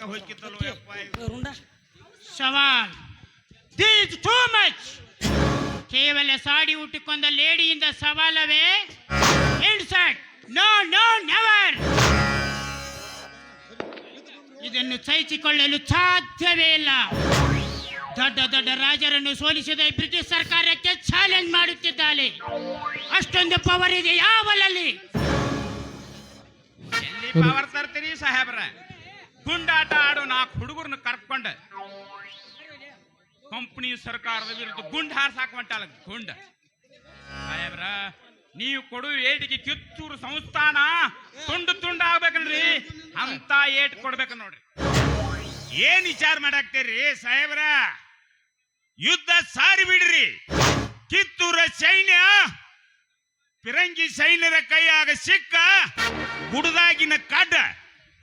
ತನಕ ಹೋಗಿತ್ತಲ್ವ ಯಪ್ಪ ಇದು. ಸವಾಲ್ ದಿಸ್ ಟೂ ಮಚ್ ಕೇವಲ ಸಾಡಿ ಉಟ್ಟುಕೊಂಡ ಲೇಡಿಯಿಂದ ಸವಾಲವೇ? ಇನ್ಸರ್ಟ್ ನೋ ನೋ ನೆವರ್ ಇದನ್ನು ಸಹಿಸಿಕೊಳ್ಳಲು ಸಾಧ್ಯವೇ ಇಲ್ಲ. ದೊಡ್ಡ ದೊಡ್ಡ ರಾಜರನ್ನು ಸೋಲಿಸಿದ ಈ ಬ್ರಿಟಿಷ್ ಸರ್ಕಾರಕ್ಕೆ ಚಾಲೆಂಜ್ ಮಾಡುತ್ತಿದ್ದಾಳೆ. ಅಷ್ಟೊಂದು ಪವರ್ ಇದೆ ಯಾವಲಲ್ಲಿ? ಎಲ್ಲಿ ಪವರ್ ತರ್ತೀರಿ ಸಾಹೇಬ್ರ? ಗುಂಡಾಟ ಆಡೋ ನಾಲ್ಕು ಹುಡುಗರನ್ನ ಕರ್ಕೊಂಡು. ಕಂಪನಿ ಸರ್ಕಾರದ ವಿರುದ್ಧ ಗುಂಡ್ ಹಾರ್ಸಾಕ ಗುಂಡ. ಸಾಹೇಬ್ರ, ನೀವು ಕೊಡು ಏಟಿಗೆ ಕಿತ್ತೂರು ಸಂಸ್ಥಾನ. ತುಂಡು ತುಂಡು ಆಗ್ಬೇಕಲ್ರಿ. ಅಂತ ಏಟ್ ಕೊಡ್ಬೇಕು ನೋಡ್ರಿ. ಏನ್ ವಿಚಾರ ಮಾಡಾಕ್ತೀರಿ ಸಾಹೇಬ್ರ? ಯುದ್ಧ ಸಾರಿ ಬಿಡ್ರಿ. ಕಿತ್ತೂರ ಸೈನ್ಯ ಪಿರಂಗಿ ಸೈನ್ಯರ ಕೈಯಾಗ ಸಿಕ್ಕ ಗುಡದಾಗಿನ ಕಡ್ಡ.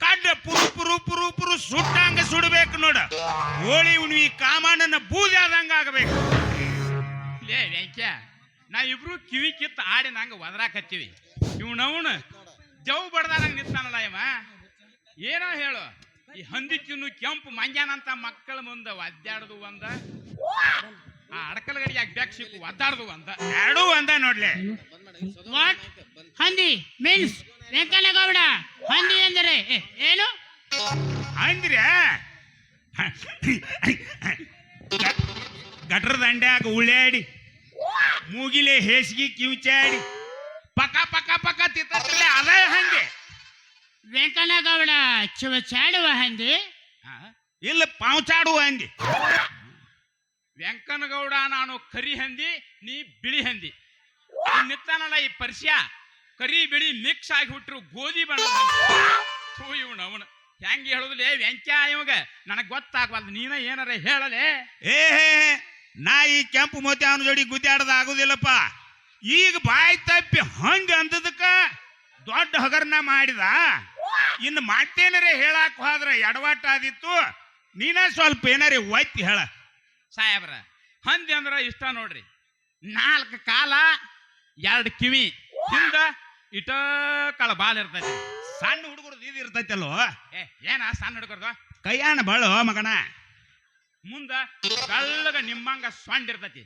ಕಡ್ಡ ಪುರು ಪುರು ಪುರು ಪುರು ಸುಟ್ಟಂಗ ಸುಡಬೇಕು ನೋಡ. ಹೋಳಿ ಉಣ್ವಿ ಕಾಮಣ್ಣನ ಬೂದಿ ಆದಂಗ ಆಗಬೇಕು. ಲೇ ನಾ ಇಬ್ರು ಕಿವಿ ಕಿತ್ತ ಆಡಿ ನಂಗ ಒದರಾಕತ್ತೀವಿ ಇವನವನು ಜವ್ ಬಡ್ದಾನಂಗ ನಿಂತಾನಲ್ಲ ಇವ. ಏನೋ ಹೇಳು ಈ ಹಂದಿ ತಿನ್ನು ಕೆಂಪು ಮಂಜಾನಂತ ಮಕ್ಕಳ ಮುಂದೆ ಒದ್ದಾಡ್ದು ಒಂದ. ಆ ಅಡಕಲ್ ಗಡಿಗೆ ಬೆಕ್ ಸಿಕ್ಕು ಒದ್ದಾಡ್ದು ಒಂದ. ಎರಡೂ ಒಂದ ನೋಡ್ಲೆ. ಹಂದಿ ಮೀನ್ಸ್ ವೆಂಕನಗೌಡ ಹಂದಿ ಎಂದರೆ ಏ- ಏನು? ಅಂದ್ರೆ ಗಟ್ರ ದಂಡ್ಯಾಗ ಉಳ್ಯಾಡಿ ಮೂಗಿಲೆ ಹೇಸಿಗೆ ಕಿವಿಚಾಡಿ ಪಕ ಪಕ ಪಕ ತಿತ್ತಲ್ಲ ಅದೇ ಹಂಗೆ ವೆಂಕನಗೌಡ ಚುವ ಚಾಡುವ ಹಂದಿ? ಆ, ಇಲ್ಲ ಪಾಂಚಾಡುವ ಹಂದಿ. ವೆಂಕನಗೌಡ ನಾನು ಕರಿ ಹಂದಿ ನೀ ಬಿಳಿ ಹಂದಿ. ನಿತ್ತಾನಲ್ಲ ಈ ಪರ್ಸ್ಯ ಕರಿ ಬಿಳಿ ಮಿಕ್ಸ್ ಆಗಿ ಹುಟ್ರು ಗೋಧಿ ಬಣ್ಣ ಇವನು ಅವನು. ಹೆಂಗ್ ಹೇಳುದಿಲ್ಲ ವ್ಯಂಕ್ಯ ಇವಾಗ ನನಗ್ ಗೊತ್ತಾಗ್ವಲ್ದು ನೀನ ಏನಾರ ಹೇಳಲೆ? ಏ ನಾ ಈ ಕೆಂಪು ಮೋತಿ ಅವನ ಜೋಡಿ ಗುದ್ದಾಡದ ಆಗುದಿಲ್ಲಪ್ಪ. ಈಗ ಬಾಯಿ ತಪ್ಪಿ ಹಂಗ ಅಂದದಕ್ಕ ದೊಡ್ಡ ಹಗರ್ನ ಮಾಡಿದ. ಇನ್ನು ಮಾಡ್ತೇನರೇ ಹೇಳಾಕ್ ಹೋದ್ರ ಎಡವಾಟ ಆದಿತ್ತು. ನೀನ ಸ್ವಲ್ಪ ಏನಾರೇ ಒತ್ತಿ ಹೇಳ. ಸಾಹೇಬ್ರ ಹಂದಿ ಅಂದ್ರ ಇಷ್ಟ ನೋಡ್ರಿ. ನಾಲ್ಕು ಕಾಲ ಎರಡು ಕಿವಿ. ಹಿಂದ ಇಟ ಕಳ ಬಾಲ್ ಇರ್ತೈತಿ. ಸಣ್ಣ ಹುಡುಗರದ್ದು ಇದು ಇರ್ತೈತಲ್ಲೋ? ಏ ಏನ ಸಣ್ಣ ಹುಡುಗರ್ದು? ಕೈಯಾಣ ಬಾಳ ಮಗಣ ಮುಂದ ಕಳ್ಳಗ ನಿಮ್ಮಂಗ ಸೊಂಡ್ ಇರ್ತೈತಿ.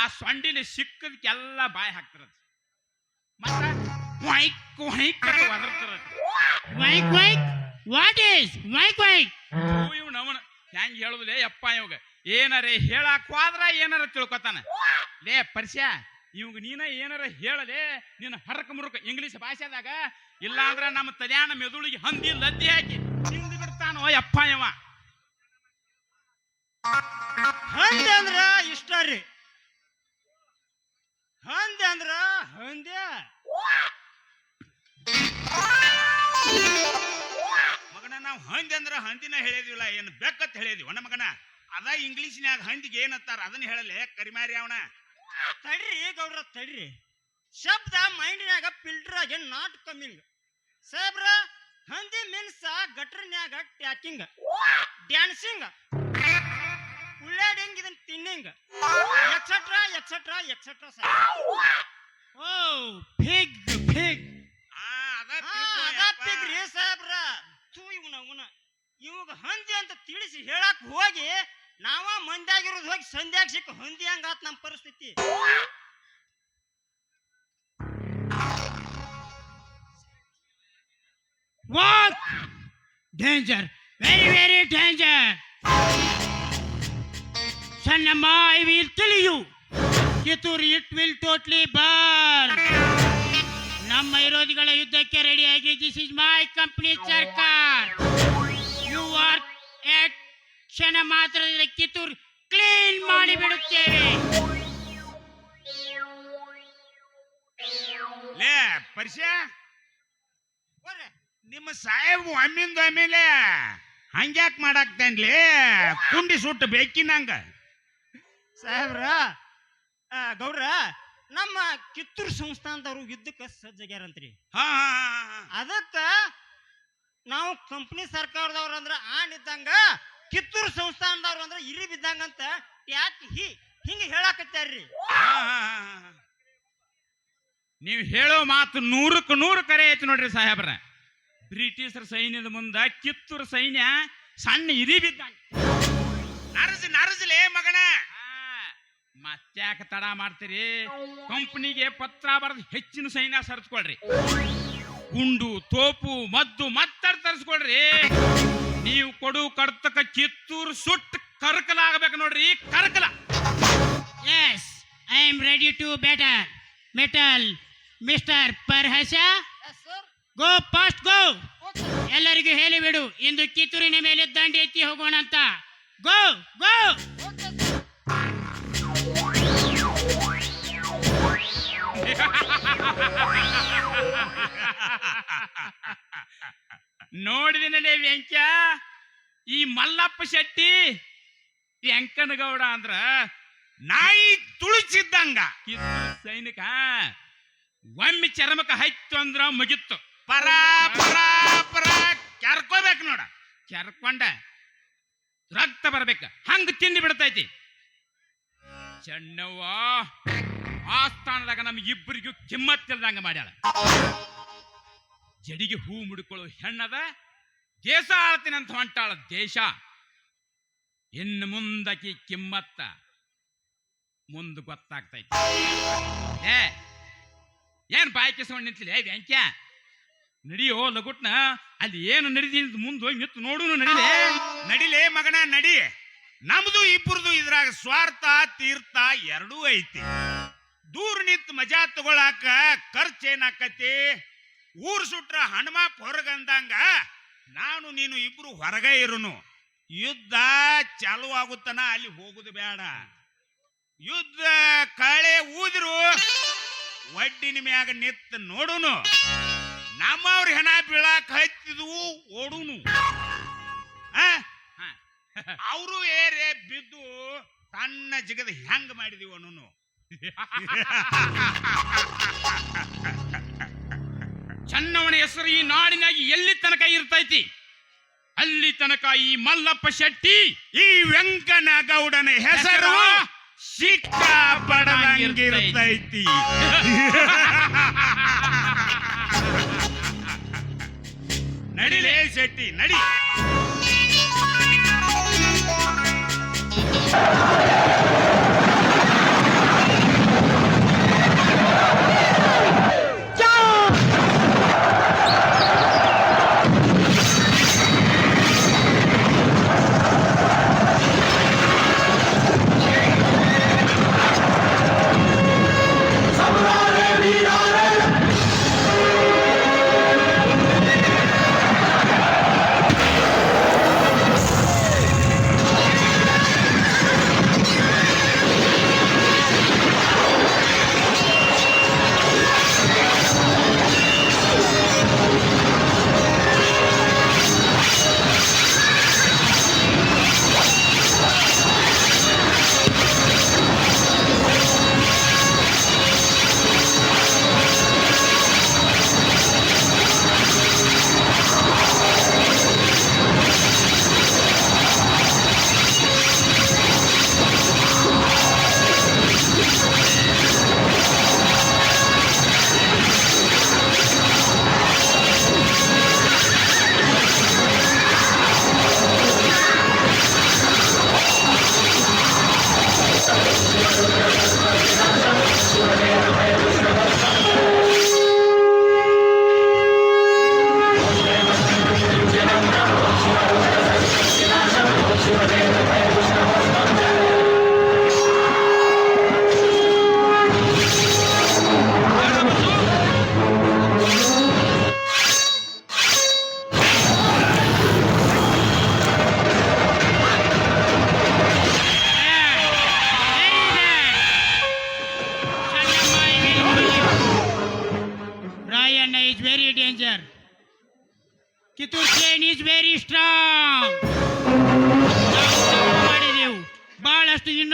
ಆ ಸೊಂಡಿಲಿ ಸಿಕ್ಕದಕ್ಕೆಲ್ಲ ಬಾಯಿ ಹಾಕ್ತಿರತ್ತೆ. ಮತ್ತ ವೈಕ್ ವೈಕ್ ಒದರ್ತಿರತ್ತೆ. ಒದರ್ತಿರತ್ ವೈಕ್ ವೈಕ್ ವಾಟ್ ಈಸ್ ವೈಕ್ ವೈಕ್ ಇವ್ ನವನ ಹೆಂಗ್ ಹೇಳುದಿಲ್ಲ ಯಪ್ಪ ಇವಾಗ. ಏನಾರೇ ಹೇಳಕ್ ಹೋದ್ರ ಏನಾರ ತಿಳ್ಕೊತಾನ. ಲೇ ಪರ್ಸ್ಯ. ಇವಾಗ ನೀನ ಏನಾರ ಹೇಳದೆ ನಿನ್ನ ಹರಕ ಮುರಕ ಇಂಗ್ಲಿಷ್ ಭಾಷೆದಾಗ ಇಲ್ಲಾಂದ್ರ ನಮ್ಮ ತಲ್ಯಾಣ ಮೆದುಳಿಗೆ ಹಂದಿ ಲದ್ದಿ ಹಾಕಿ ತಿಂದು ಬಿಡ್ತಾನೋ ಯಪ್ಪ ಇವ ಹಂದಿ ಅಂದ್ರ ಇಷ್ಟ ರೀ. ಹಂದಿ ಅಂದ್ರ ಹಂದಿ. ಮಗನ ನಾವು ಹಂದಿ ಅಂದ್ರ ಹಂದಿನ ಹೇಳಿದಿಲ್ಲ ಏನು ಬೆಕ್ಕತ್ ಹೇಳಿದಿವ ಮಗನ? ಅದ ಇಂಗ್ಲಿಷ್ನ್ಯಾಗ ಹಂದಿಗೆ ಏನತ್ತಾರ ಅದನ್ನ ಹೇಳಲೆ ಕರಿಮಾರಿ ಅವನ. ತಡ್ರಿ ಗೌಡ್ರ ತಡ್ರಿ. ಶಬ್ದ ಮೈಂಡ್ನ್ಯಾಗ ಫಿಲ್ಟರ್ ಆಗಿ ನಾಟ್ ಕಮ್ಮಿಂಗ್ ಸಾಹೇಬ್ರ ಹಂದಿ ಮೀನ್ಸ್ ಗಟ್ರನ್ಯಾಗ ಟ್ಯಾಕಿಂಗ್. ಡ್ಯಾನ್ಸಿಂಗ್ ಉಳ್ಳಾಡಿಂಗ್ ಇದನ್ ತಿನ್ನಿಂಗ್. ಎಕ್ಸೆಟ್ರಾ ಎಕ್ಸೆಟ್ರಾ ಎಕ್ಸೆಟ್ರಾ ಓ ಫಿಗ್ ಫಿಗ್ ಯಪ್ಪ. ಅದಾಪಿಗ್ರಿ ಸಾಹೇಬ್ರ. ತೂ ಇವನ ಅವನ. ಇವಾಗ ಹಂದಿ ಅಂತ ತಿಳಿಸಿ ಹೇಳಕ್ ಹೋಗಿ ನಾವ ಮಂದ್ಯಾಗಿರೋದು ಹೋಗಿ ಸಂಧ್ಯಾಗ ಸಿಕ್ಕ ಹಂದಿ ಹಂಗಾತ್ ನಮ್ಮ ಪರಿಸ್ಥಿತಿ what danger very very danger Sannamma I will kill you Kittur it will totally bar ನಮ್ಮ ವಿರೋಧಿಗಳ ಯುದ್ಧಕ್ಕೆ ರೆಡಿಯಾಗಿ ದಿಸ್ ಇಸ್ ಮೈ ಕಂಪನಿ ಸರ್ಕಾರ ಯು ಆರ್ ಎಟ್ ಕ್ಷಣ ಮಾತ್ರದಲ್ಲಿ ಕಿತ್ತೂರು ಕ್ಲೀನ್ ಮಾಡಿ ಬಿಡುತ್ತೇವೆ ಲೇ ಪರಿಷ ಬರ್ರಿ. ನಿಮ್ಮ ಸಾಹೇಬ್ ಅಮ್ಮಿಂದ ಆಮೇಲೆ ಹಂಗ್ಯಾಕ್ ಮಾಡಾಕ್ತೇನ್ಲಿ ಕುಂಡಿ ಸುಟ್ಟು ಬೇಕಿನಂಗ ಸಾಹೇಬ್ರ ಆ, ಗೌಡ್ರ ನಮ್ಮ ಕಿತ್ತೂರು ಸಂಸ್ಥಾನದವ್ರು ಯುದ್ಧಕ್ಕೆ ಸಜ್ಜಾಗ್ಯಾರಂತ್ರಿ. ಅದಕ್ಕ ನಾವು ಕಂಪ್ನಿ ಸರ್ಕಾರದವ್ರು ಅಂದ್ರ ಆನ್ ಇದ್ದಂಗ ಕಿತ್ತೂರು ಸಂಸ್ಥಾನದವ್ರು ಅಂದ್ರೆ ಇರಿ ಬಿದ್ದಂಗಂತ ಯಾತಿ ಯಾಕೆ ಹಿ ಹಿಂಗ ಹೇಳಾಕತ್ತಾರ್ರಿ. ನೀವು ಹೇಳೋ ಮಾತು ನೂರಕ್ಕೆ ನೂರು ಕರೆ ಐತಿ ನೋಡ್ರಿ ಸಾಹೇಬ್ರ. ಬ್ರಿಟಿಷರ ಸೈನ್ಯದ ಮುಂದ ಕಿತ್ತೂರು ಸೈನ್ಯ ಸಣ್ಣ ಇರಿ ಬಿದ್ದಂಗ ನರಜ್ ನರಜ್ಲೇ ಮಗನ. ಮತ್ತ್ಯಾಕ ತಡ ಮಾಡ್ತೀರಿ? ಕಂಪ್ನಿಗೆ ಪತ್ರ ಬರೆದು ಹೆಚ್ಚಿನ ಸೈನ್ಯ ಸರ್ಸ್ಕೊಳ್ರಿ ಗುಂಡು ತೋಪು ಮದ್ದು ಮತ್ತರ್ ತರಿಸ್ಕೊಳ್ರಿ. ನೀವು ಕೊಡು ಕಡ್ತಕ ಕಿತ್ತೂರು ಸುಟ್ಟು ಕರ್ಕಲಾಗಬೇಕು ನೋಡ್ರಿ ಕರ್ಕಲ. Yes I am ready to batter metal mister ಪರ್ಹಸ go fast go ಎಲ್ಲರಿಗೂ ಹೇಳಿಬಿಡು ಇಂದು ಕಿತ್ತೂರಿನ ಮೇಲೆ ದಂಡೆ ಎತ್ತಿ ಹೋಗೋಣ ಅಂತ. ಗೋ ಗೋ ನೋಡಿದಿನಲೇ ವೆಂಕ್ಯ ಈ ಮಲ್ಲಪ್ಪ ಶೆಟ್ಟಿ ವೆಂಕನಗೌಡ ಅಂದ್ರ ನಾಯಿ ತುಳಿಸಿದ್ದಂಗ. ಇದು ಸೈನಿಕ. ಒಮ್ಮೆ ಚರ್ಮಕ ಹೈತು ಅಂದ್ರ ಮುಗಿತ್ತು. ಪರ ಪರ ಪರ ಕೆರ್ಕೋಬೇಕು ನೋಡ. ಕೆರ್ಕೊಂಡ. ರಕ್ತ ಬರ್ಬೇಕ. ಹಂಗ ತಿಂದು ಬಿಡ್ತೈತಿ. ಚೆನ್ನವ್ವ ಆಸ್ಥಾನದಾಗ ನಮ್ಗಿಬ್ಬರಿಗೂ ಕಿಮ್ಮತ್ತಿಲ್ದಂಗ ಮಾಡ್ಯಾಳ. ಜಡಿಗೆ ಹೂ ಮುಡ್ಕೊಳ್ಳೋ ಹೆಣ್ಣದ ದೇಶ ಆಳ್ತೀನಂತ ಹೊಂಟಾಳ ದೇಶ. ಇನ್ನು ಮುಂದಕ್ಕೆ ಕಿಮ್ಮತ್ತ ಮುಂದೆ ಗೊತ್ತಾಗ್ತೈತಿ. ಏ, ಏನ್ ಬಾಯಿ ಕಿಸ್ಕೊಂಡ್ ನಿಂತಿಲ್ಲ? ಏ ವ್ಯಾಂಕ್ಯ ನಡಿಯೋ ಲಗುಟ್ನ, ಅಲ್ಲಿ ಏನು ನಡೀತಿ ಮುಂದೆ ಹೋಗಿ ನಿಂತು ನೋಡುನು ನಡಿಲೇ? ನಡಿಲೇ ಮಗನ, ನಡಿ. ನಮ್ದು ಇಬ್ಬರದು ಇದ್ರಾಗ ಸ್ವಾರ್ಥ, ತೀರ್ಥ ಎರಡೂ ಐತಿ. ದೂರ ನಿಂತ್ ಮಜಾ ತಗೊಳಾಕ ಖರ್ಚ್ ಏನಾಕತಿ ಊರ್ ಸುಟ್ರ ಹನುಮಾಪ್ ಹೊರಗಂದಂಗ ನಾನು ನೀನು ಇಬ್ರು ಹೊರಗ ಇರುನು. ಯುದ್ಧ ಚಾಲು ಆಗುತ್ತನ, ಅಲ್ಲಿ ಹೋಗುದು ಬೇಡ. ಯುದ್ಧ ಕಳೆ ಊದಿರು, ಒಡ್ಡಿನ ಮ್ಯಾಗ ನಿತ್ತ ನೋಡುನು. ನಮ್ಮವ್ರ ಹೆಣ ಬೀಳಾಕ ಹತ್ತಿದ್ವು ಓಡುನು. ಅವರು ಏರೆ ಬಿದ್ದು ಸಣ್ಣ ಜಿಗದ ಹೆಂಗ್ ಮಾಡಿದೀವ ಅನ್ನೋನು ಚನ್ನವನ ಹೆಸರು ಈ ನಾಡಿನಾಗಿ ಎಲ್ಲಿ ತನಕ ಇರ್ತೈತಿ? ಅಲ್ಲಿ ತನಕ ಈ ಮಲ್ಲಪ್ಪ ಶೆಟ್ಟಿ ಈ ವೆಂಕನ ಗೌಡನ ಹೆಸರು ಸಿಕ್ಕಾಪಡಂಗಿರ್ತೈತಿ ನಡಿಲೇ ಶೆಟ್ಟಿ ನಡಿ.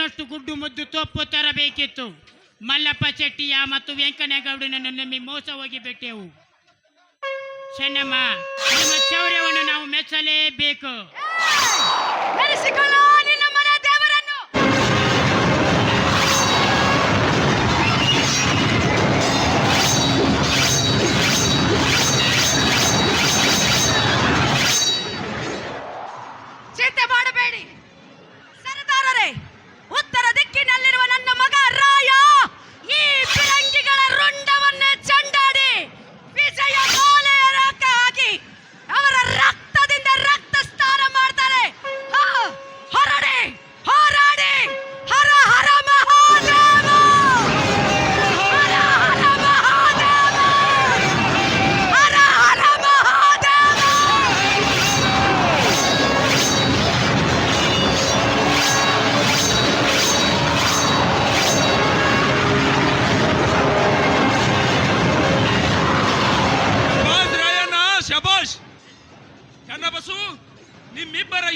ಇನ್ನಷ್ಟು ಗುಡ್ಡು ಮುದ್ದು ತೊಪ್ಪು ತರಬೇಕಿತ್ತು. ಮಲ್ಲಪ್ಪ ಚೆಟ್ಟಿಯ ಮತ್ತು ವೆಂಕನಗೌಡನನ್ನು ನಂಬಿ ಮೋಸ ಹೋಗಿ ಬಿಟ್ಟೆವು ಚೆನ್ನಮ್ಮ, ನಿಮ್ಮ ಶೌರ್ಯವನ್ನು ನಾವು ಮೆಚ್ಚಲೇಬೇಕು.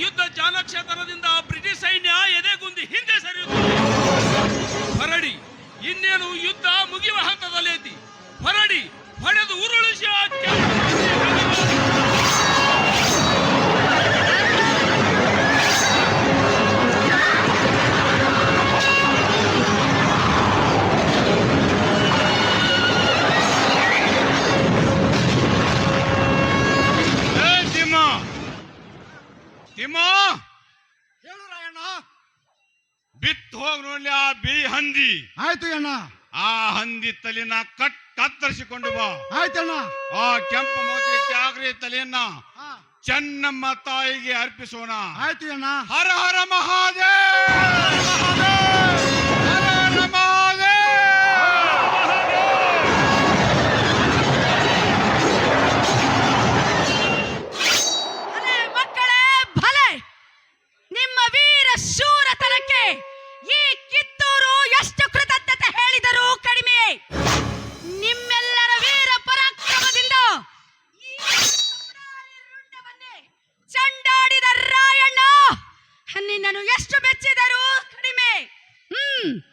ಯುದ್ಧ ಚಾಣಕ್ಷತನದಿಂದ ಬ್ರಿಟಿಷ್ ಸೈನ್ಯ ಎದೆಗುಂದಿ ಹಿಂದೆ ಸರಿಯುತ್ತದೆ ಹೊರಡಿ, ಇನ್ನೇನು ಯುದ್ಧ ಮುಗಿಯುವ ಹಂತದಲ್ಲೈತಿ. ಹೊರಡಿ, ಹೊಡೆದು ಉರುಳಿಸಿ ಹಂದಿ. ಆಯ್ತು ಅಣ್ಣ. ಆ ಹಂದಿ ತಲೆನ ಕಟ್ ಕತ್ತರಿಸಿಕೊಂಡು ಬಾ. ಆಯ್ತಣ್ಣ ಆ ಕೆಂಪು ಮೋತಿ ತ್ಯಾಗರಿ ತಲೆಯನ್ನ ಚೆನ್ನಮ್ಮ ತಾಯಿಗೆ ಅರ್ಪಿಸೋಣ. ಆಯ್ತು ಅಣ್ಣ. ಹರ ಹರ ಮಹಾದೇವ್. ನನ್ನನ್ನು ಎಷ್ಟು ಮೆಚ್ಚಿದರೂ ಕಡಿಮೆ. ಹ್ಮ್.